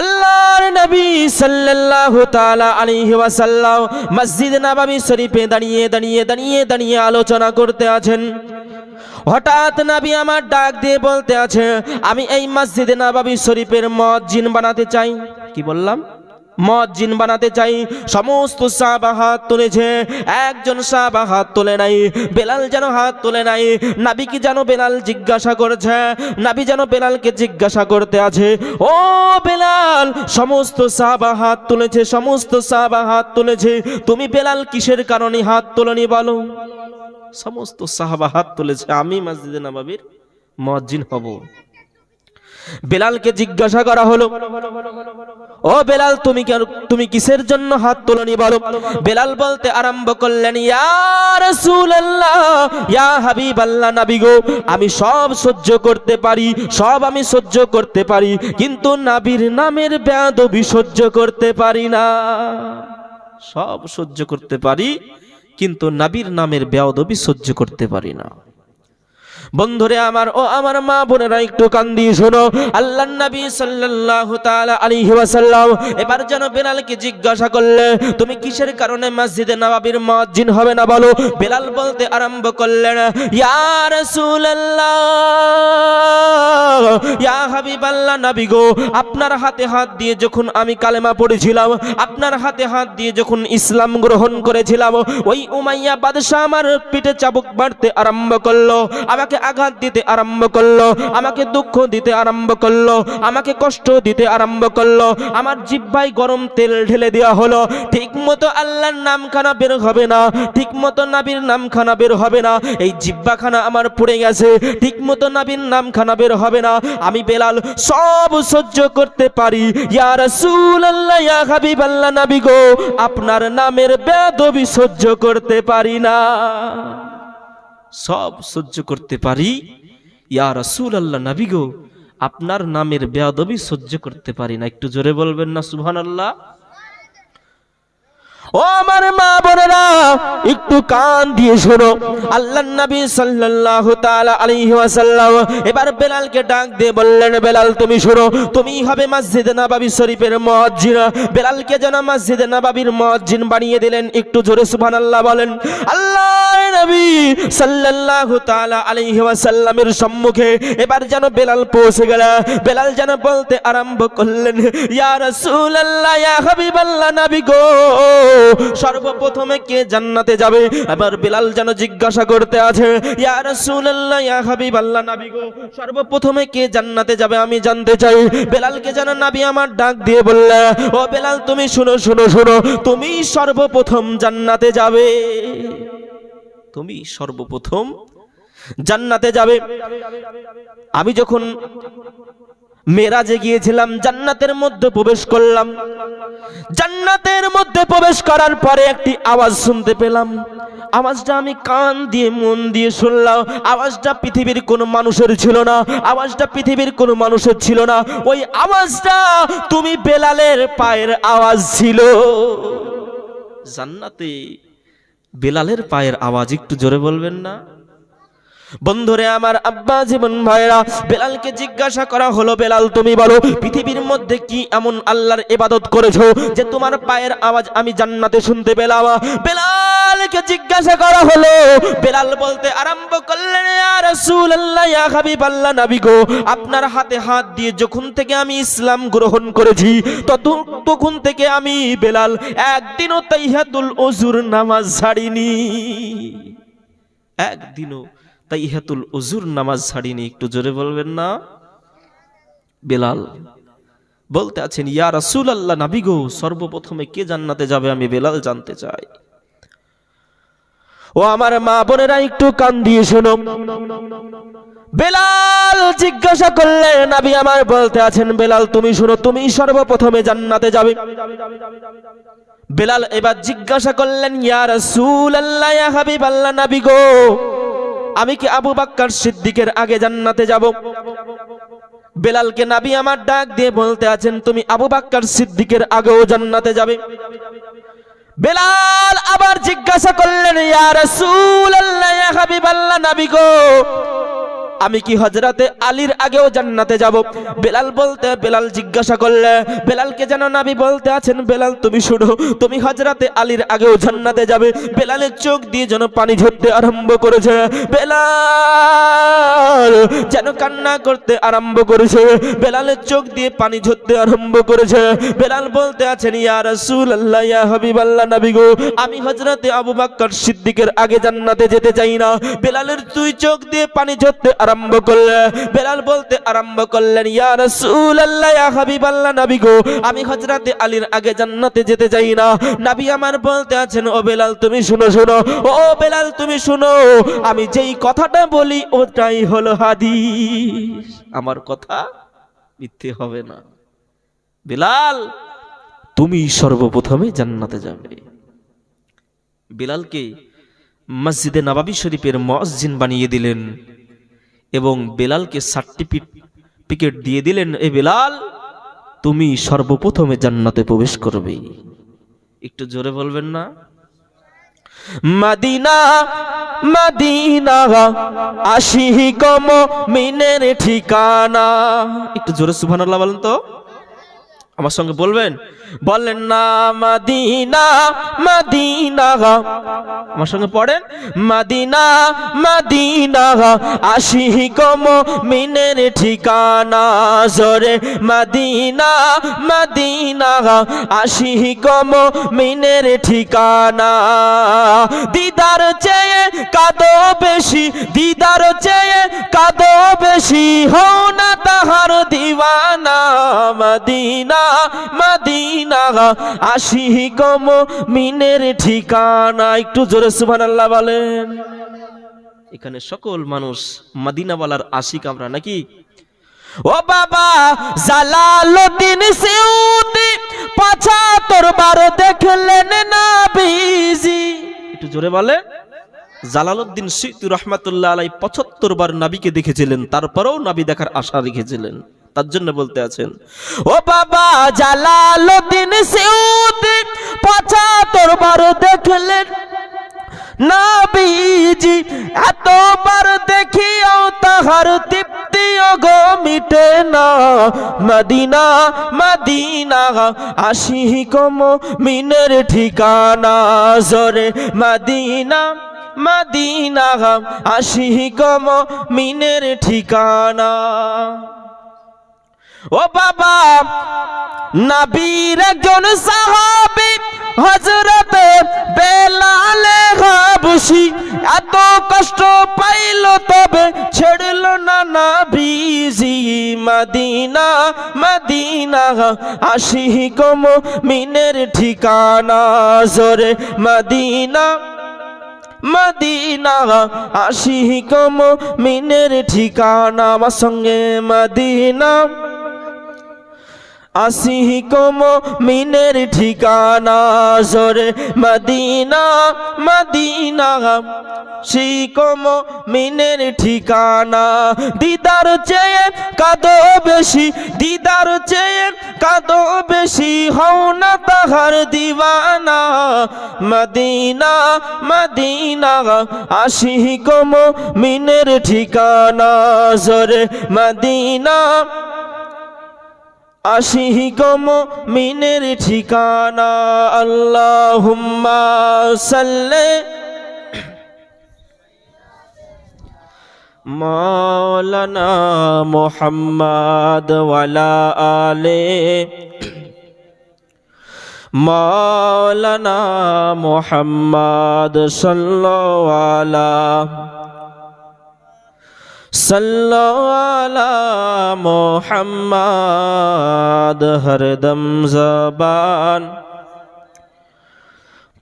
আল্লাহর নবী সাল্লাল্লাহু তাআলা আলাইহি ওয়াসাল্লাম মসজিদ নববী শরীফে দাঁড়িয়ে দাঁড়িয়ে দাঁড়িয়ে দাঁড়িয়ে আলোচনা করতে আছেন। হঠাৎ নবী আমার ডাক দিয়ে বলতে আছে, আমি এই মসজিদে নববী শরীফের মসজিদ বানাতে চাই। কি বললাম? মসজিদ বানাতে চাই। সমস্ত সাহাবা হাত তুলেছে। একজন সাহাবা হাত তোলে নাই। বেলাল যেন হাত তোলে নাই। নাবিকে যেন বেলাল জিজ্ঞাসা করেছে? নাবি যেন বেলালকে জিজ্ঞাসা করতে আছে। ও বেলাল, সমস্ত সাহাবা হাত তুলেছে, সমস্ত সাহাবা হাত তুলেছে। তুমি বেলাল কিসের কারণে হাত তোলনি বলো? সমস্ত সাহাবা হাত তুলেছে। আমি মসজিদে নবাবির মসজিদ হব। বেলালকে জিজ্ঞাসা করা হলো। ও বেলাল, তুমি তুমি কিসের জন্য হাত তোলনি বলো? বেলাল বলতে আরম্ভ করলেন আমি সব সহ্য করতে পারি, সব আমি সহ্য করতে পারি, কিন্তু নাবির নামের বেয়াদবি সহ্য করতে পারি না। সব সহ্য করতে পারি, কিন্তু নাবির নামের বেয়াদবি সহ্য করতে পারি না। বন্ধুরে আমার, ও আমার মা বোনেরা, একটু কান দিয়ে শোনো। আল্লাহ নবী সাল্লাল্লাহু তাআলা আলাইহি ওয়াসাল্লাম এবার যেন বেলালকে জিজ্ঞাসা করলে, তুমি কিসের কারণে মসজিদে নবাবির মুয়াজ্জিন হবে না বলো? বেলাল বলতে আরম্ভ করলেন, ইয়া রাসূলুল্লাহ, ইয়া হাবিবাল্লাহ নবী গো, আপনার হাতে হাত দিয়ে যখন আমি কালেমা পড়েছিলাম, আপনার হাতে হাত দিয়ে যখন ইসলাম গ্রহণ করেছিলাম, ওই উমাইয়া বাদশাহ আমার পিঠে চাবুক মারতে আরম্ভ করল। আমাকে আঘাত দিতে আরম্ভ করল, আমাকে দুঃখ দিতে আরম্ভ করল, আমাকে কষ্ট দিতে আরম্ভ করল, আমার জিব্বায় গরম তেল ঢেলে দেওয়া হলো। ঠিক মতো আল্লাহর নামখানা বের হবে না ঠিক মতো নাবির নামখানা বের হবে না, এই জিব্বাখানা আমার পড়ে গেছে ঠিক মতো নাবির নামখানা বের হবে না, আমি বেলাল সব সহ্য করতে পারি। ইয়া রাসূলুল্লাহ, ইয়া হাবিবাল্লাহ, নবী গো, আপনার নামের বেদবি সহ্য করতে পারি না। সব সহ্য করতে পারি। ইয়া রাসূল আল্লাহ নবী গো, আপনার নামের বেয়াদবি সহ্য করতে পারি না। একটু জোরে বলবেন না, সুবহানাল্লাহ? ও আমার মা বোনেরা, একটু কান দিয়ে শোনো। আল্লাহ নবী সাল্লাল্লাহু তাআলা আলাইহি ওয়াসাল্লাম এবার বেলালকে ডাক দিয়ে বললেন, বেলাল, তুমি শোনো তুমি হবে মসজিদে নববী শরীফের মুয়াজ্জিন। বেলালকে যেন মসজিদে নববীর মুয়াজ্জিন বানিয়ে দিলেন, একটু জোরে সুবহানাল্লাহ বলেন, আল্লাহর নবী সাল্লাল্লাহু তাআলা আলাইহি ওয়াসাল্লামের সম্মুখে এবার যেন বেলাল পৌঁছে গেল। বেলাল যেন বলতে আরম্ভ করলেন, ইয়া রাসূলুল্লাহ, ইয়া হাবিবাল্লাহ, নবী গো। সর্বপ্রথমে কে জান্নাতে যাবে? এবার বেলাল যেন জিজ্ঞাসা করতে আছে, ইয়া রাসূলুল্লাহ, ইয়া হাবিবাল্লাহ, নবী গো, সর্বপ্রথমে কে জান্নাতে যাবে আমি জানতে চাই? বেলালকে যেন নবী আমার ডাক দিয়ে বললে, ও বেলাল, তুমি শুনো শুনো শুনো, তুমি সর্বপ্রথম জান্নাতে যাবে। তুমি সর্বপ্রথম জান্নাতে যাবে। আমি যখন মেরাজে গিয়েছিলাম, জান্নাতের মধ্যে প্রবেশ করলাম। জান্নাতের মধ্যে প্রবেশ করার পরে একটি আওয়াজ শুনতে পেলাম। আওয়াজটা আমি কান দিয়ে, মন দিয়ে শুনলাম। আওয়াজটা পৃথিবীর কোনো মানুষের ছিল না। আওয়াজটা পৃথিবীর কোনো মানুষের ছিল না। ওই আওয়াজটা তুমি বেলালের পায়ের আওয়াজ ছিল। জান্নাতে বেলালের পায়ের আওয়াজ একটু জোরে বলবেন না? বন্ধুরে আমার আব্বা জীবন ভাইরা বেলালকে জিজ্ঞাসা করা হলো, বেলাল তুমি বলো, পৃথিবীর মধ্যে কি এমন আল্লাহর ইবাদত করেছ যে তোমার পায়ের আওয়াজ আমি জান্নাতে শুনতে পেলাম? বেলালকে জিজ্ঞাসা করা হলো, বেলাল বলতে আরম্ভ করলেন আপনার হাতে হাত দিয়ে যখন থেকে আমি ইসলাম গ্রহণ করেছি তখন থেকে আমি বেলাল একদিনও তাইহাতুল ওজুর নামাজ ছাড়িনি। একদিনও তাই হেতুল উজুর নামাজ ছাড়িনি, একটু জোরে বলবেন না? বেলাল বলতে আছেন, ইয়া রাসূল আল্লাহ নাবি গো, সর্বপ্রথমে কে জান্নাতে যাবে আমি বেলাল জানতে চাই? ও আমার মা বোনেরা, একটু কান দিয়ে শোনো বেলাল জিজ্ঞাসা করলে নাবি আমার বলতে আছেন, বেলাল, তুমি শুনো, তুমি সর্বপ্রথমে জান্নাতে যাবে? বেলাল এবার জিজ্ঞাসা করলেন, ইয়া রাসূলুল্লাহ, ইয়া হাবিবাল্লাহ নবী গো আমি কি আবু বাক্কার সিদ্দিকের আগে জান্নাতে যাব? বেলালকে নাবি আমার ডাক দিয়ে বলতে আছেন, তুমি আবু বাক্কার সিদ্দিকের আগেও জান্নাতে যাবে। বেলাল আবার জিজ্ঞাসা করলেন, ইয়া রাসূলুল্লাহ, ইয়া হাবিবাল্লাহ, নবী গো আমি কি হজরতে আলীর আগেও জান্নাতে যাব? বেলাল বলতে, বেলাল জিজ্ঞাসা করলে, বেলালকে যেন নাবি বলতে আছেন, বেলাল তুমি শুনো, তুমি হজরতে আলীর আগেও জান্নাতে যাবে। বেলালের চোখ দিয়ে যেন পানি ঝরতে আরম্ভ করেছে। বেলাল যেন কান্না করতে আরম্ভ করেছে। বেলালের চোখ দিয়ে পানি ঝরতে আরম্ভ করেছে। বেলাল বলতে আছেন, ইয়া রাসূলুল্লাহ, ইয়া হাবিবাল্লাহ নবী গো, আমি হযরতে আবু বকর সিদ্দিকের আগে জান্নাতে যেতে চাই না। বেলালের দুই চোখ দিয়ে পানি ঝরতে আরম্ভ করলে, বেলাল বলতে আরম্ভ করলেন, ইয়া রাসূলুল্লাহ, ইয়া হাবিবাল্লাহ নবী গো, আমি হযরতে আলীর আগে জান্নাতে যেতে চাই না। নবী আমার বলতে আছেন, ও বেলাল, তুমি শুনো শুনো, ও বেলাল, তুমি শুনো, আমি যেই কথাটা বলি, ওটাই হলো হাদিস। আমার কথা মিথ্যে হবে না। বিলাল, তুমি সর্বপ্রথমে জান্নাতে যাবে। বিলালকে মসজিদে নবাবী শরীফের মসজিদ বানিয়ে দিলেন। এবং বেলালকে সার্টিফিকেট দিয়ে দিলেন, এ বেলাল, তুমি সর্বপ্রথমে জান্নাতে প্রবেশ করবে। একটু জোরে বলবেন না। মাদিনা মাদিনা আশি কম মিনের ঠিকানা। একটু জোরে সুভানাল্লাহ বলেন তো। আমার সঙ্গে বলবেন? বলেন না, মাদিনা মাদিনা আমার সঙ্গে পড়েন? মাদিনা মাদিনা আশিহি কম মিনের ঠিকানা জোরে। মাদিনা মাদিনা আশিহি কম মিনের ঠিকানা। দিদার চেয়ে কাদো বেশি, দিদার চেয়ে কাদো বেশি হও না তাহার দিওয়ানা, মদিনা মদিনা। আশিহি কম মিনের ঠিকানা, একটু জোরে সুবহানাল্লাহ বলেন। এখানে সকল মানুষ মদিনাওয়ালার আশিক আমরা নাকি? ও বাবা জালালুদ্দিন সিউতি, পাছা তোর বার দেখলেন না বিজি। একটু জোরে বলে জালালউদ্দিন সিউতি রহমাতুল্লাহ আলাই পঁচাত্তর বার নাবিকে দেখেছিলেন, তারপরেও নাবি দেখার আশা রেখেছিলেন। তার জন্য বলতে আছেন, ও বাবা জালালুদ্দিন সিউতি পঁচাত্তর বার দেখলেন। নাবিজি, এতবার দেখিও তাহার তৃপ্তিও গো মিটে না। মদিনা মদিনা আশি কম মিনের ঠিকানা, জরে মদিনা। মদিনা আশি কম মিনের ঠিকানা। ও বাবা, নবীর একজন সাহাবী হযরত বেলাল হাবশি এত কষ্ট পাইল তবে ছেড়ল না নবীজি মদিনা মদিনা আশি কম মিনের ঠিকানা। জোরে মদিনা মদিনা আশি কম মিনের ঠিকানা আমার সঙ্গে মদিনা। আসিহি কম মিনের ঠিকানা জোরে মদিনা মদিনা। শিকম মিনের ঠিকানা, দিদার চেয়ে কাদো বেশি, দিদার চেয়ে কাদো বেশি, হও না তাহার দিওয়ানা। মদিনা মদিনা আশিহি কম মিনের ঠিকানা জোরে মদিনা। আশিহি কম মিনের ঠিকানা আল্লাহুম্মা সাল্লে। মাওলানা মোহাম্মদ আলে। মাওলানা মোহাম্মদ সাল্লাল্লাহু صلو علی محمد ہر دم زبان۔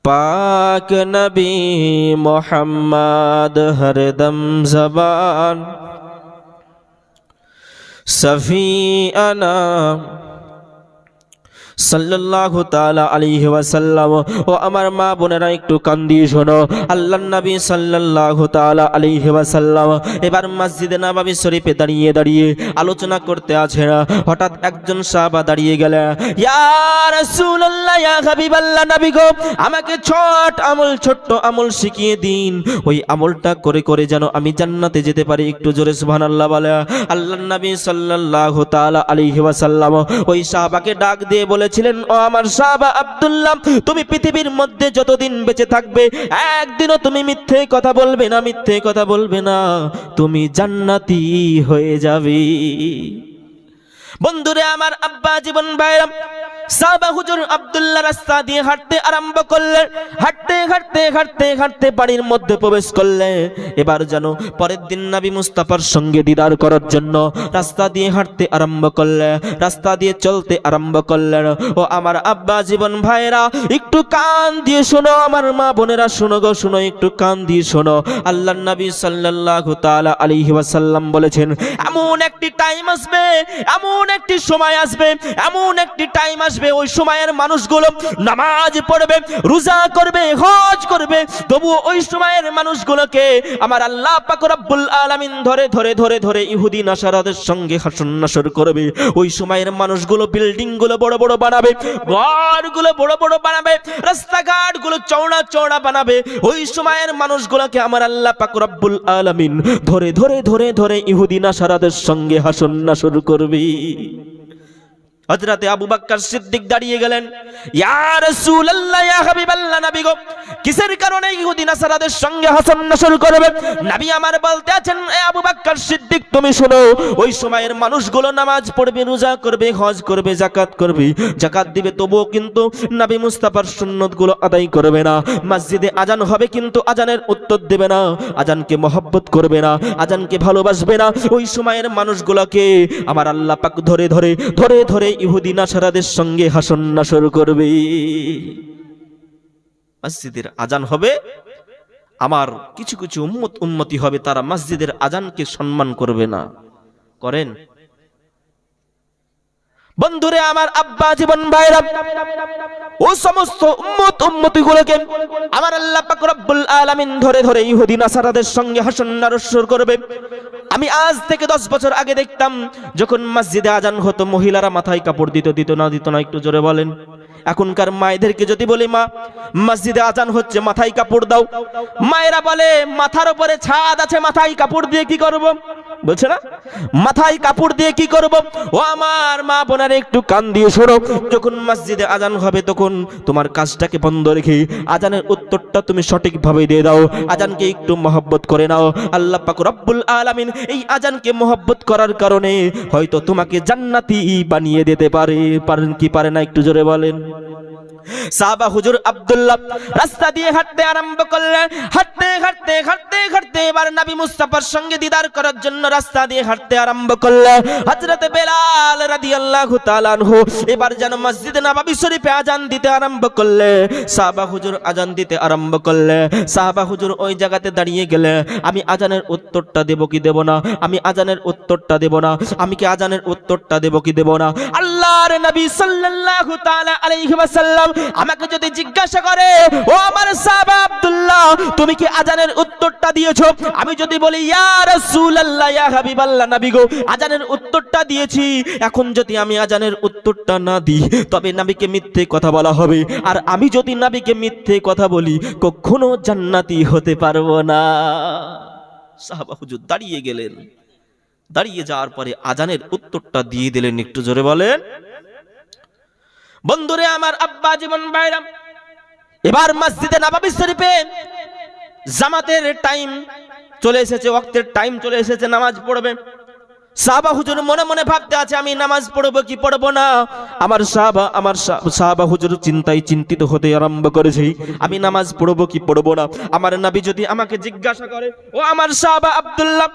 پاک نبی محمد ہر دم زبان۔ صفی أنا সাল্লাল্লাহু তাআলা আলাইহি ওয়াসাল্লাম। ও আমার মা বোনেরা, একটু কান দিয়ে শোনো। আল্লাহর নবী সাল্লাল্লাহু তাআলা আলাইহি ওয়াসাল্লাম এবার মসজিদে নববী শরীফে দাঁড়িয়ে দাঁড়িয়ে আলোচনা করতে আছেন হঠাৎ একজন সাহাবা দাঁড়িয়ে গেলেন ইয়া রাসূলুল্লাহ, ইয়া হাবিবাল্লাহ নবী গো, আমাকে ছোট আমল, ছোট্ট আমল শিখিয়ে দিন। ওই আমলটা করে করে যেন আমি জান্নাতে যেতে পারি। একটু জোরে সুবহানাল্লাহ বলে। আল্লাহর নবী সাল্লাল্লাহু তাআলা আলাইহি ওয়াসাল্লাম ওই সাহাবাকে ডাক দিয়ে বলেছিলেন, ও আমার সাহাবা আব্দুল্লাহ, তুমি পৃথিবীর মধ্যে যতদিন বেঁচে থাকবে, একদিনও তুমি মিথ্যে কথা বলবে না, মিথ্যে কথা বলবে না, তুমি জান্নাতি হয়ে যাবে। বন্ধুরে, আমার আব্বা জীবন ভাইরাম সাবা হুজুর আব্দুল্লাহ রাস্তা দিয়ে হাঁটতে আরম্ভ করলেন। হাঁটতে হাঁটতে হাঁটতে হাঁটতে বাড়ির মধ্যে প্রবেশ করলে এবার যেন পরের দিন নবী মুস্তাফার সঙ্গে দিদার করার জন্য রাস্তা দিয়ে হাঁটতে আরম্ভ করলে রাস্তা দিয়ে চলতে আরম্ভ করলেন। ও আমার আব্বা জীবন ভাইরা একটু কান দিয়ে শোনো, আমার মা বোনেরা, শোনো গো, শোনো, একটু কান দিয়ে শোনো। আল্লাহ নবী সাল্লাল্লাহু তাআলা আলাইহি ওয়াসাল্লাম বলেছেন, এমন একটি টাইম আসবে, এমন একটি সময় আসবে, এমন একটি টাইম আসবে ওই সময়ের মানুষগুলো, নামাজ পড়বে, রোজা করবে, হজ করবে। তবু ওই সময়ের মানুষগুলোকে আমার আল্লাহ পাক রব্বুল আলামিন ধরে ধরে ধরে ধরে ইহুদি, নাসারাদের সঙ্গে হাসন নাসর করবে। ওই সময়ের মানুষগুলো বিল্ডিংগুলো বড় বড় বানাবে, ঘরগুলো বড় বড় বানাবে রাস্তাঘাটগুলো চওড়া চওড়া বানাবে। ওই সময়ের মানুষগুলোকে আমার আল্লাহ পাক রব্বুল আলামিন ধরে ধরে ধরে ধরে ইহুদি, নাসারাদের সঙ্গে হাসন নাসর করবে। হযরতে আবু বকর সিদ্দিক দাঁড়িয়ে গেলেন। ইয়া রাসূলুল্লাহ, ইয়া হাবিবাল্লাহ, নবী গো, কিসের কারণে ইহুদি নাসারাদের সঙ্গে হাসান নাসর করবে? নবী আমার বলতে আছেন, এ আবু বকর সিদ্দিক, তুমি শোনো, ওই সময়ের মানুষগুলো নামাজ পড়বে, রোজা করবে, হজ করবে, যাকাত করবে, যাকাত দিবে, তবুও কিন্তু নবী মুস্তাফার সুন্নতগুলো আদায় করবে না। মসজিদে আজান হবে কিন্তু আজানের উত্তর দেবে না, আজানকে মহব্বত করবে না, আজানকে ভালোবাসবে না। ওই সময়ের মানুষগুলোকে আমার আল্লাহ পাক ধরে ধরে ধরে ধরে ইহুদি নাসারাদের সঙ্গে হাসন নাসর করবে। মসজিদের আজান হবে। আমার কিছু কিছু উম্মত উন্মতি হবে, তারা মসজিদের আজানকে সম্মান করবে না। করেন। বন্ধুরে, আমার আব্বা, জীবন ভাইরা, ও সমস্ত উম্মত উম্মতি গুলোকে আমার আল্লাহ পাক রব্বুল আলামিন ধরে ধরে ইহুদি নাসারাদের সঙ্গে হাসন নারস্বর করবে। আমি আজ থেকে দশ বছর আগে দেখতাম, যখন মসজিদে আজান হতো, মহিলারা মাথায় কাপড় দিত দিত না দিত না, একটু জোরে বলেন। এখনকার মায়েদেরকে যদি বলি, মা, মসজিদে আজান হচ্ছে, মাথায় কাপড় দাও। মায়েরা বলে, মাথার উপরে ছাদ আছে, মাথায় কাপড় দিয়ে কি করব? বলছে না? মাথায় কাপড় দিয়ে কি করব? ও আমার মা বোনারে একটু কান দিয়ে শোনো। যখন মসজিদে আজান হবে তখন তোমার কাজটাকে বন্ধ রেখে আজানের উত্তরটা তুমি সঠিকভাবে দিয়ে দাও। আজানকে একটু মহব্বত করে নাও। আল্লাহ পাক রব্বুল আলামিন এই আজানকে মহব্বত করার কারণে হয়তো তোমাকে জান্নাতি বানিয়ে দিতে পারে। পারেন কি পারে না একটু জোরে বলেন। সাহাবা হুজুর আব্দুল্লাহ রাস্তা দিয়ে হাঁটতে আরম্ভ করলেন। হাঁটতে হাঁটতে হাঁটতে হাঁটতে এবার নবী মুস্তাফার সঙ্গে দিদার করার জন্য রাস্তা দিয়ে হাঁটতে আরম্ভ করলে হজরত বেলাল রাদিয়াল্লাহু তাআলা আনহু এবার যেন মসজিদ নববী শরীফে আজান দিতে আরম্ভ করলে, সাহাবা হুজুর আজান দিতে আরম্ভ করলে, সাহাবা হুজুর ওই জায়গাতে দাঁড়িয়ে গেলে, আমি আজানের উত্তরটা দেব কি দেব না? আমি আজানের উত্তরটা দেব না? আমি কি আজানের উত্তরটা দেব কি দেব না? আল্লাহর নবী সাল্লাল্লাহু তাআলা আলাইহি ওয়াসাল্লাম আমাকে যদি জিজ্ঞাসা করে, ও আমার সাহাবা আব্দুল্লাহ, তুমি কি আজানের উত্তরটা দিয়েছ? আমি যদি বলি, ইয়া রাসূলুল্লাহ, ইয়া হাবিবাল্লাহ, নবী গো, আজানের উত্তরটা দিয়েছি। এখন যদি আমি আজানের উত্তরটা না দিই, তবে নবীকে মিথ্যে কথা বলা হবে। আর আমি যদি নবীকে মিথ্যে কথা বলি, কখনো জান্নাতি হতে পারব না। সাহাবা হুজুর দাঁড়িয়ে গেলেন। দাঁড়িয়ে যাওয়ার পরে আজানের উত্তরটা দিয়ে দিলেন একটু জোরে বলেন। বন্ধুরে আমার আব্বা জীবন বাইরাম এবার মসজিদে নবাবী শরীফে জামাতের টাইম চলে এসেছে, ওয়াক্তের টাইম চলে এসেছে, নামাজ পড়বে। সাহাবা হুজুর মনে মনে ভাবতে আছে, আমি নামাজ পড়ব কি পড়ব না? আমার সাহাবা আমার সাহাবা হুজুর চিন্তায় চিন্তিত হতে আরম্ভ করেছে, আমি নামাজ পড়ব কি পড়ব না? আমার নবী যদি আমাকে জিজ্ঞাসা করে, ও আমার সাহাবা আব্দুল্লাহ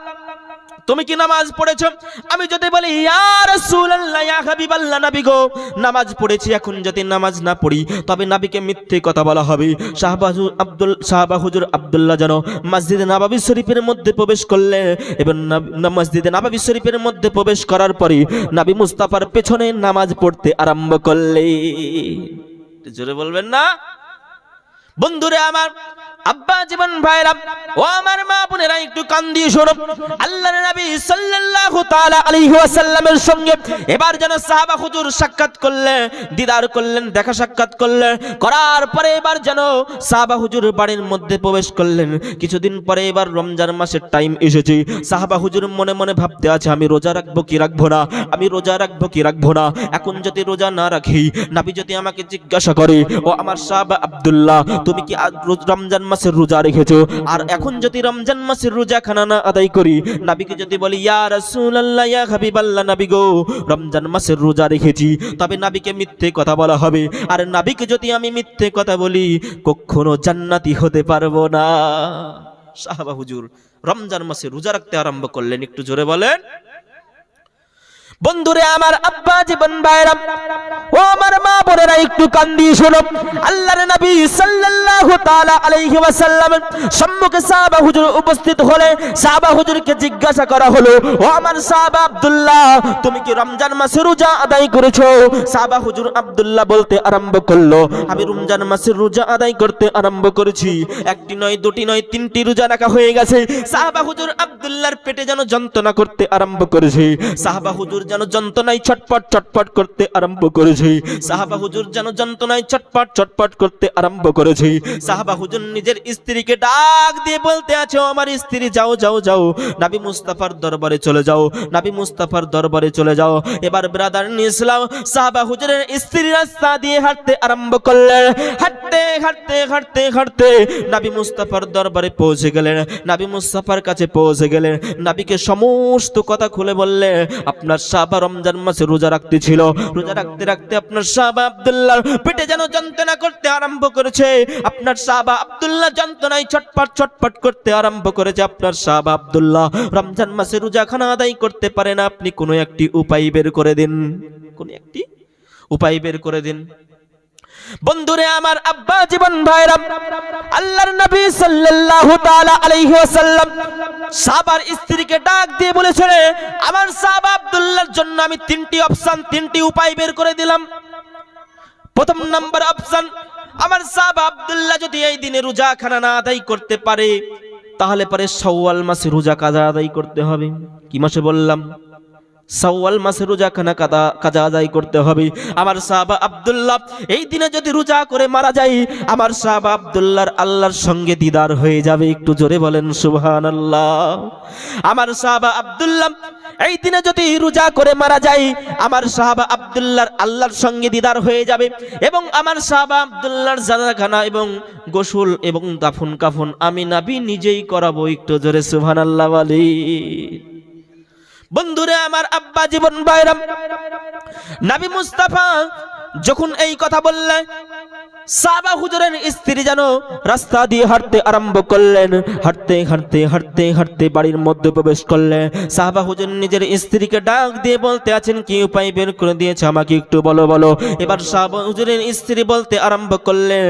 তুমি কি নামাজ পড়েছো? আমি যদি বলি, ইয়া রাসূলুল্লাহ, ইয়া হাবিবাল্লাহ, নবী গো, নামাজ পড়েছি, এখন যদি নামাজ না পড়ি, তবে নবীকে মিথ্যে কথা বলা হবে। শাহবাজু আব্দুল শাহবা হুজুর আব্দুল্লাহ যেন মসজিদে নবাবী শরীফের মধ্যে প্রবেশ করলে, এবং মসজিদে নবাবী শরীফের মধ্যে প্রবেশ করার পরে নবী মুস্তাফার পেছনে নামাজ পড়তে আরম্ভ করলে। জোরে বলবেন না? বন্ধুরে আমার আব্বা জীবন ভাইরা, ও আমার মা বোনেরা, একটু কান দিয়ে আল্লাহর নবী সাল্লাল্লাহু তাআলা আলাইহি ওয়াসাল্লামের সঙ্গে এবার যেন সাহাবা হুজুর সাক্ষাৎ দিদার করলেন, দেখা সাক্ষাৎ করার পরে এবার যেন সাহাবা হুজুর বাড়ির মধ্যে প্রবেশ করলেন। কিছুদিন পরে এবার রমজান মাসের টাইম এসেছে। সাহাবা হুজুর মনে মনে ভাবতে আছে, আমি রোজা রাখব কি রাখব না? আমি রোজা রাখব কি রাখব না? এখন যদি রোজা না রাখি, নাবি যদি আমাকে জিজ্ঞাসা করে, ও আমার সাহাবা আব্দুল্লাহ, তুমি কি রমজান মাসের রোজা রেখেছো। আর এখন যদি রমজান মাসের রোজা খানা না আদায় করি, নাবিকে যদি বলি, ইয়া রাসূলুল্লাহ, ইয়া নবী গো, রমজান মাসের রোজা রেখেছি। তবে নাবিকে মিথ্যে কথা বলা হবে। আর নাবিকে যদি আমি মিথ্যে কথা বলি, কখনো জান্নাতি হতে পারব না। সাহাবা হুজুর, রমজান মাসে রোজা রাখতে আরম্ভ করলেন, একটু জোরে বলেন। বন্ধুরে আমার আব্বা জীবন বাইরাম। ও আমার মা বোনেরা, একটু কান দিয়ে শোনো। আল্লাহর নবী সাল্লাল্লাহু তাআলা আলাইহি ওয়াসাল্লাম সম্মুখে সাহাবা হুজুর উপস্থিত হলে সাহাবা হুজুরকে জিজ্ঞাসা করা হলো, ও আমার সাহাবা আব্দুল্লাহ, তুমি কি রমজান মাসে রোজা আদায় করেছ? সাহাবা হুজুর আব্দুল্লাহ বলতে আরম্ভ করল, আমি রমজান মাসের রোজা আদায় করতে আরম্ভ করেছি। একটি নয়, দুটি নয়, তিনটি রোজা রাখা হয়ে গেছে। সাহাবা হুজুর আব্দুল্লাহর পেটে যেন যন্ত্রণা করতে আরম্ভ করেছে। সাহাবা হুজুর যেন যন্ত্রণায় ছটপট ছটপট করতে আরম্ভ করেছে। সাহাবা হুজুর যেন যন্ত্রণায় ছটপট ছটপট করতে আরম্ভ করেছে। সাহাবা হুজুর নিজের স্ত্রীকে ডাক দিয়ে বলতে আছে আমার স্ত্রী, যাও যাও যাও। নাবি মুস্তাফার দরবারে চলে যাও। নাবি মুস্তাফার দরবারে চলে যাও। এবার ব্রাদার সাহাবা হুজুরের স্ত্রী রাস্তা দিয়ে হাঁটতে আরম্ভ করলেন হাঁটতে হাঁটতে হাঁটতে হাঁটতে নাবি মুস্তাফার দরবারে পৌঁছে গেলেন। নাবি মুস্তাফার কাছে পৌঁছে গেলেন। নাবিকে সমস্ত কথা খুলে বললে, আপনার সাহাবা রমজান মাসে রোজা রাখতে ছিল। রোজা রাখতে রাখতে আপনার সাহাবা আব্দুল্লাহ পেটে যেন যন্ত্রণা করতে আরম্ভ করেছে। আপনার সাহাবা আব্দুল্লাহ যন্ত্রণায় ছটপট ছটপট করতে আরম্ভ করেছে আপনার সাহাবা আব্দুল্লাহ। রমজান মাসে রোজা খানা আদায় করতে পারে না আপনি। কোনো একটি উপায় বের করে দিন। কোনো একটি উপায় বের করে দিন। বন্ধুরে আমার আব্বা, জীবন ভাইরাম আল্লাহর নবী সাল্লাল্লাহু তাআলা আলাইহি ওয়াসাল্লাম সাহাবার স্ত্রীকে ডাক দিয়ে বলেছে আমার সাহাবা আব্দুল্লাহর জন্য আমি তিনটি অপশন, তিনটি উপায় বের করে দিলাম। প্রথম নাম্বার অপশন, আমার সাহাবা আব্দুল্লাহ যদি এই দিনে রোজা খানা না আদায় করতে পারে, তাহলে পরে শাওয়াল মাসে রোজা কাজা আদায় করতে হবে। কি মাসে বললাম? সাওয়াল মাসে রোজা খানা কাদা, কাজা আদায় করতে হবে। আমার সাহাবা আব্দুল্লাহ, এই দিনে যদি রোজা করে মারা যায়, আমার সাহাবা আব্দুল্লাহর আল্লাহর সঙ্গে দিদার হয়ে যাবে। একটু জোরে বলেন, সুবহানাল্লাহ। আমার সাহাবা আব্দুল্লাহ, এই দিনে যদি রোজা করে মারা যায়, আমার সাহাবা আব্দুল্লাহর আল্লাহর সঙ্গে দিদার হয়ে যাবে এবং আমার সাহাবা আব্দুল্লাহর জানাখানা এবং গোসল এবং দাফন কাফন আমি নাবি নিজেই করাবো। একটু জোরে, সুবহানাল্লাহ বলি বন্ধুরে আমার আব্বা জীবন বাইরাম। নাবি মুস্তাফা যখন এই কথা বললেন সাবা হুজুরের স্ত্রী যেন রাস্তা দিয়ে হাঁটতে আরম্ভ করলেন, হাঁটতে হাঁটতে হাঁটতে হাঁটতে বাড়ির মধ্যে প্রবেশ করলেন। সাহাবা হুজুর নিজের স্ত্রীকে ডাক দিয়ে বলতে আছেন, কি উপায় বের করে দিয়েছে আমাকে একটু বলো বলো। এবার সাহাবা হুজুরের স্ত্রী বলতে আরম্ভ করলেন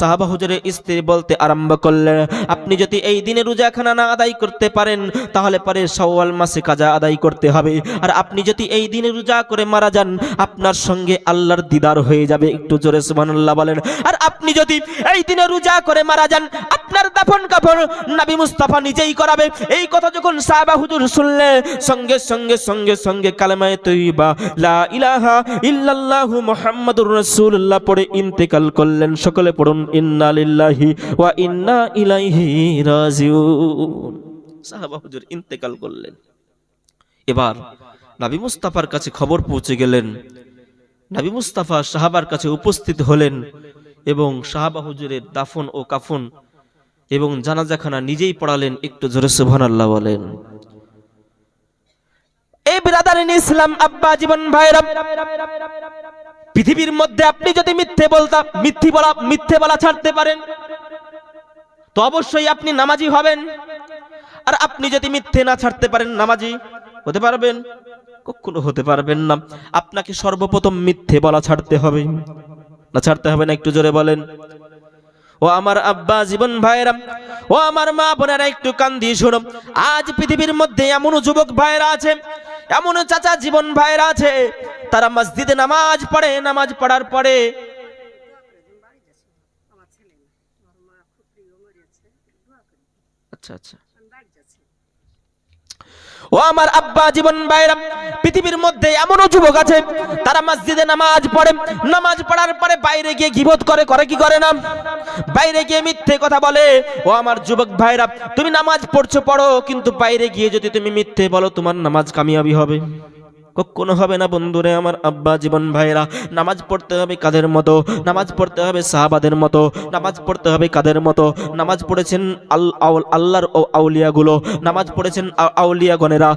সাহাবা হুজুরের স্ত্রী বলতে আরম্ভ করলেন, আপনি যদি এই দিনে রোজাখানা না আদায় করতে পারেন, তাহলে পরে সওয়াল মাসে কাজা আদায় করতে হবে। আর আপনি যদি এই দিনে রোজা করে মারা যান, আপনার সঙ্গে আল্লাহর দিদার হয়ে যাবে। একটু জোরে সুবহানাল্লাহ বলেন, আর আপনি যদি এই দিনে রোজা করে মারা যান, আপনার দাফন কাফন নবী মুস্তাফা নিজেই করাবে। এই কথা যখন সাহাবা হুজুর শুনলে, সঙ্গে সঙ্গে সঙ্গে সঙ্গে কালেমায়ে তৈবা লা ইলাহা ইল্লাল্লাহু মুহাম্মাদুর রাসূলুল্লাহ পড়ে ইন্তেকাল করলেন। সকলে পড়ুন, ইন্না লিল্লাহি ওয়া ইন্না ইলাইহি রাজিউন। সাহাবা হুজুর ইন্তেকাল করলেন। এবার নবী মুস্তাফার কাছে খবর পৌঁছে গেলেন নবী মুস্তাফা সাহাবার কাছে উপস্থিত হলেন এবং সাহাবা হুজুরের দাফন ও কাফন এবং জানাজাখানা নিজেই পড়ালেন একটু জোরে সুবহানাল্লাহ বলেন। এই বিরাদারিন ইসলাম আব্বা জীবন ভাইরা পৃথিবীর মধ্যে আপনি যদি মিথ্যে বলতা, মিথ্যে বলা মিথ্যে বলা ছাড়তে পারেন, তো অবশ্যই আপনি নামাজি হবেন। আর আপনি যদি মিথ্যে না ছাড়তে পারেন, নামাজি হতে পারবেন। কখনো হতে পারবেন না। আপনাকে সর্বপ্রথম মিথ্যে বলা ছাড়তে হবে। না, ছাড়তে হবে না, একটু জোরে বলেন। ও আমার আব্বা, জীবন ভাইরা, ও আমার মা বোনেরা, একটু কান দিয়ে শোনো। আজ পৃথিবীর মধ্যে এমন যুবক ভাইরা আছে, এমন চাচা জীবন ভাইরা আছে, তারা মসজিদে নামাজ পড়ে। নামাজ পড়ার পরে আচ্ছা আচ্ছা। ও আমার আব্বা জীবন ভাইরা পৃথিবীর মধ্যে এমনও যুবক আছে, তারা মসজিদে নামাজ পড়ে, নামাজ পড়ার পরে বাইরে গিয়ে গিবত করে করে কি করে না? বাইরে গিয়ে মিথ্যে কথা বলে, ও আমার যুবক ভাইরা, তুমি নামাজ পড়ছো, পড়ো, কিন্তু বাইরে গিয়ে যদি তুমি মিথ্যে বলো, তোমার নামাজ কামিয়াবি হবে। কখনো হবে না বন্ধুরে আমার আব্বা, জীবন ভাইরা নামাজ পড়তে হবে কাদের মতো? নামাজ পড়তে হবে সাহাবাদের মতো। নামাজ পড়তে হবে কাদের মতো? নামাজ পড়েছেন আল্লাহর ও আউলিয়াগুলো। নামাজ পড়েছেন আউলিয়াগণেরা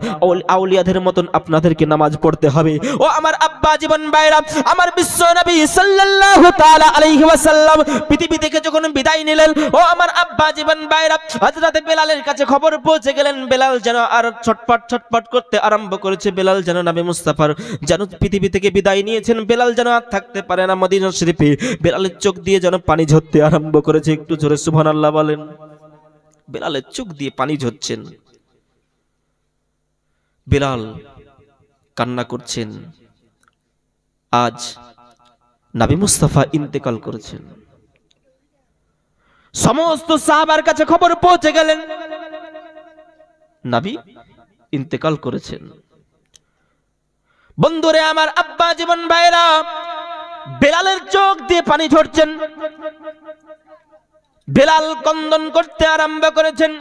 আউলিয়াদের মতন আপনাদেরকে নামাজ পড়তে হবে। ও আমার আব্বা, জীবন ভাইরা আমার বিশ্ব নবী সাল্লাল্লাহু তাআলা আলাইহি ওয়াসাল্লাম পৃথিবী থেকে যখন বিদায় নিলেন, ও আমার আব্বা, জীবন ভাইরা হযরত বেলালের কাছে খবর পৌঁছে গেলেন। বেলাল যেন আর ছটপট ছটপট করতে আরম্ভ করেছে। বেলাল যেন নবী মুস্তাফার, যেন পৃথিবী থেকে বিদায় নিয়েছেন বেলাল, যেন আর থাকতে পারে না মদিনা শরীফে। বেলালের চোখ দিয়ে যেন পানি ঝরতে আরম্ভ করেছে, একটু জোরে সুবহানাল্লাহ বলেন। বেলালের চোখ দিয়ে পানি ঝরছেন। বেলাল কান্না করছেন। আজ নাবি মুস্তাফা ইন্তেকাল করেছেন। সমস্ত সাহাবার কাছে খবর পৌঁছে গেলেন। নাবি ইন্তেকাল করেছেন। বন্ধুরে আমার আব্বা জীবন ভাইরা, বেলালের চোখ দিয়ে পানি ঝরছেন। বেলাল কন্দন করতে আরম্ভ করেছেন।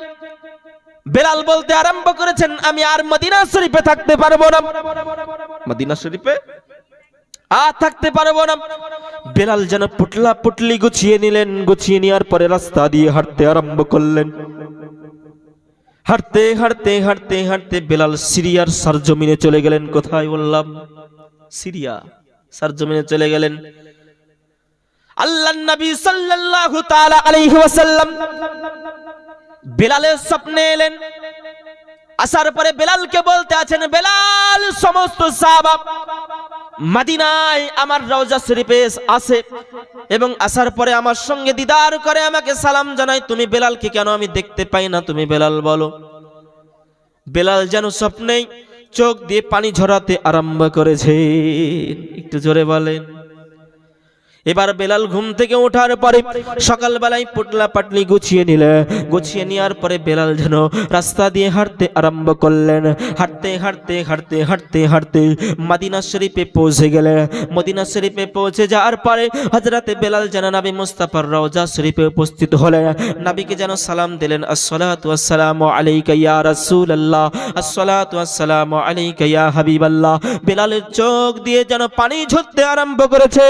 বেলাল বলতে আরম্ভ করেছেন, আমি আর মদিনা শরীফে থাকতে পারব না। মদিনা শরীফে? আর থাকতে পারব না। বেলাল যেন পুটলা পুটলি গুছিয়ে নিলেন, গুছিয়ে নেওয়ার পরে রাস্তা দিয়ে হাঁটতে আরম্ভ করলেন। হাঁটতে হাঁটতে হাঁটতে হাঁটতে বেলাল সিরিয়ার সারজমিনে চলে গেলেন কোথায় বললাম? সিরিয়া সারজমিনে চলে গেলেন। আল্লাহ নবী সাল্লাল্লাহু তাআলা আলাইহি ওয়াসাল্লাম বেলালের স্বপ্নে এলেন। আসার পরে বেলালকে বলতে আছেন, বেলাল, সমস্ত সাহাবা মাদিনায় আমার রওজা শরীফে আসে এবং আসার পরে আমার সঙ্গে দিদার করে আমাকে সালাম জানাই তুমি বেলালকে কেন আমি দেখতে পাই না? তুমি বেলাল বলো। বেলাল যেন স্বপ্নেই চোখ দিয়ে পানি ঝরাতে আরম্ভ করেছে। একটু জোরে বলেন। এবার বেলাল ঘুম থেকে ওঠার পরে সকালবেলায় পুটলা পাটলি গুছিয়ে নিলে। গুছিয়ে নেওয়ার পরে বেলাল যেন রাস্তা দিয়ে হাঁটতে আরম্ভ করলেন। হাঁটতে হাঁটতে হাঁটতে হাঁটতে হাঁটতে মাদিনা শরীফে পৌঁছে গেলেন। মদিনা শরীফে পৌঁছে যাওয়ার পরে হজরতে বেলাল যেন নাবি মুস্তাফার রওজা শরীফে উপস্থিত হলেন। নাবিকে যেন সালাম দিলেন আসসালামু আলাইকা ইয়া রাসূলুল্লাহ, আসসালাতু আসসালামু আলাইকা ইয়া হাবিবাল্লাহ। বেলালের চোখ দিয়ে যেন পানি ঝরতে আরম্ভ করেছে।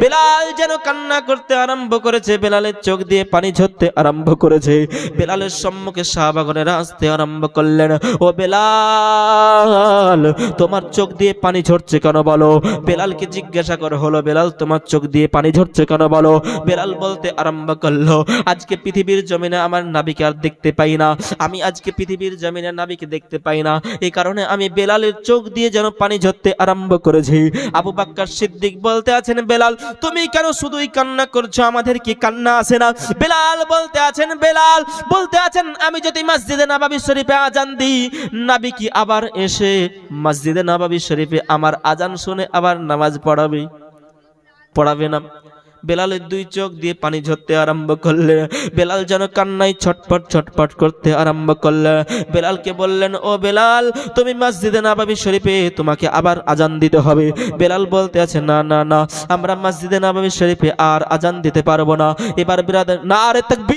বেলাল যেন কান্না করতে আরম্ভ করেছে, বেলালের চোখ দিয়ে পানি ঝরতে আরম্ভ করেছে। বেলালের সম্মুখে শাহবাগনেরা আসতে আরম্ভ করলেন, ও বেলাল, তোমার চোখ দিয়ে পানি ঝরছে কেন বলো? বেলালকে জিজ্ঞাসা করা, হলো বেলাল, তোমার চোখ দিয়ে পানি ঝরছে কেন বলো? বেলাল বলতে আরম্ভ করল, আজকে পৃথিবীর জমিনে আমার নাবিকে আর দেখতে পাই না। আমি আজকে পৃথিবীর জমিনে নাবিকে দেখতে পাই না। এই কারণে আমি বেলালের চোখ দিয়ে যেন পানি ঝরতে আরম্ভ করেছি। আবু বাক্কার সিদ্দিক বলতে আছেন, বেলাল, তুমি কেন শুধুই কান্না করছ? আমাদের কি কান্না আসে না। বেলাল বলতে আছেন, বেলাল বলতে আছেন, আমি যদি মসজিদে নবাবী শরীফে আজান দিই, নাবি কি আবার এসে মসজিদে নবাবী শরীফে আমার আজান শুনে আবার নামাজ পড়াবে? পড়াবে না। বেলালের দুই চোখ দিয়ে পানি ঝরতে আরম্ভ করলে, বেলাল যেন কান্নায় ছটপট ছটপট করতে আরম্ভ করলে। বেলালকে বললেন, ও বেলাল, তুমি মসজিদে নাবাবি শরীফে তোমাকে আবার আজান দিতে হবে। বেলাল বলতে আছে, না না না, আমরা মসজিদে নাবাবি শরীফে আর আজান দিতে পারব না। এবার বিরাদ না, আরে তাকবীর